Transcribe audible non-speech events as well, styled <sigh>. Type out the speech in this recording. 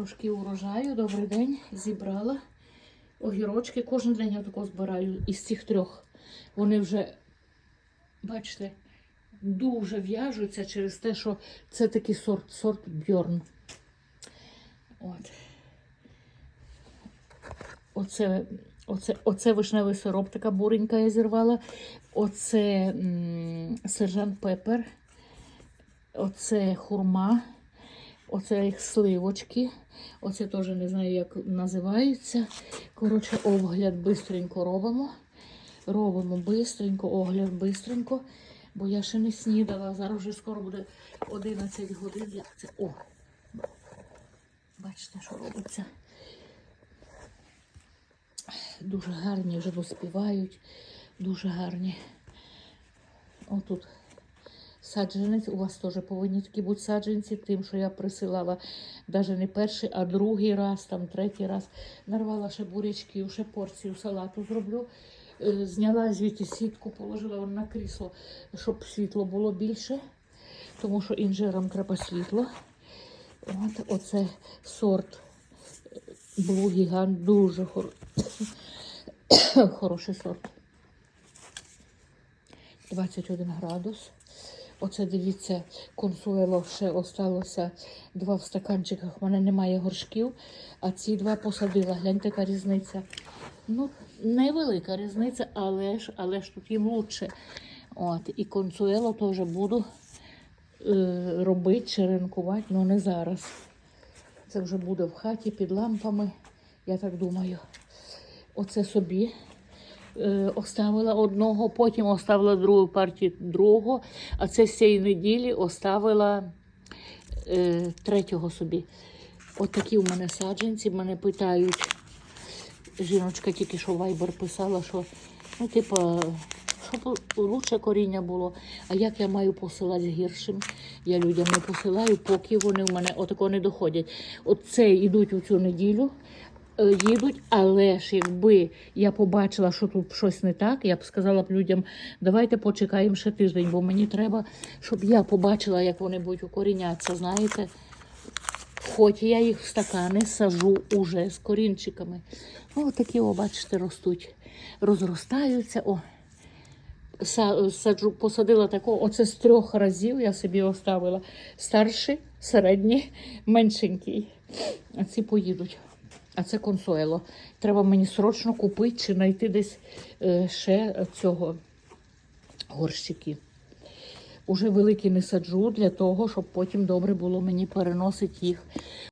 Трошки урожаю, добрий день, зібрала огірочки. Кожен день я тако збираю із цих трьох. Вони вже, бачите, дуже в'яжуться через те, що це такий сорт, сорт бьорн. От. Оце, оце, оце вишневий сироп, така буренька я зірвала. Оце м, сержант пепер. Оце хурма. Оце їх сливочки. Оце теж не знаю, як називається. Коротше, огляд бистренько робимо. Робимо бистренько, огляд бистренько. Бо я ще не снідала. Зараз вже скоро буде 11 годин. Як це? О! Бачите, що робиться. Дуже гарні вже доспівають. Дуже гарні. Отут саджанець. У вас теж повинні такі бути саджанці, тим, що я присилала навіть не перший, а другий раз, там третій раз. Нарвала ще бурячків, ще порцію салату зроблю. Е, Зняла звідти сітку, положила на крісло, щоб світло було більше, тому що інжирам треба світло. От оце сорт Blue Gigant, дуже хор... <coughs> хороший сорт. 21 градус. Оце дивіться, консуело ще осталося два в стаканчиках. У мене немає горшків, а ці два посадила. Гляньте, яка різниця. Ну, невелика різниця, але ж, але ж тут їм лучше. От, і консуело теж буду е, робити, черенкувати, але не зараз. Це вже буде в хаті під лампами, я так думаю. Оце собі оставила одного, потім оставила другу партію другого, а це з цієї неділі оставила е, третього собі. От у мене саджанці, мене питають. Жіночка тільки що вайбер писала, що ну, типа, щоб лучше коріння було. А як я маю посилати гіршим? Я людям не посилаю, поки вони в мене отако не доходять. От це йдуть у цю неділю, е, їдуть, але ж якби я побачила, що тут щось не так, я б сказала б людям, давайте почекаємо ще тиждень, бо мені треба, щоб я побачила, як вони будуть укорінятися, знаєте. Хоч я їх в стакани сажу уже з корінчиками. О, такі, о, бачите, ростуть, розростаються. О, саджу, посадила такого, оце з трьох разів я собі оставила. Старший, середній, меншенький. А ці поїдуть. А це консуело. Треба мені срочно купити чи знайти десь е, ще цього горщики. Уже великі не саджу для того, щоб потім добре було мені переносити їх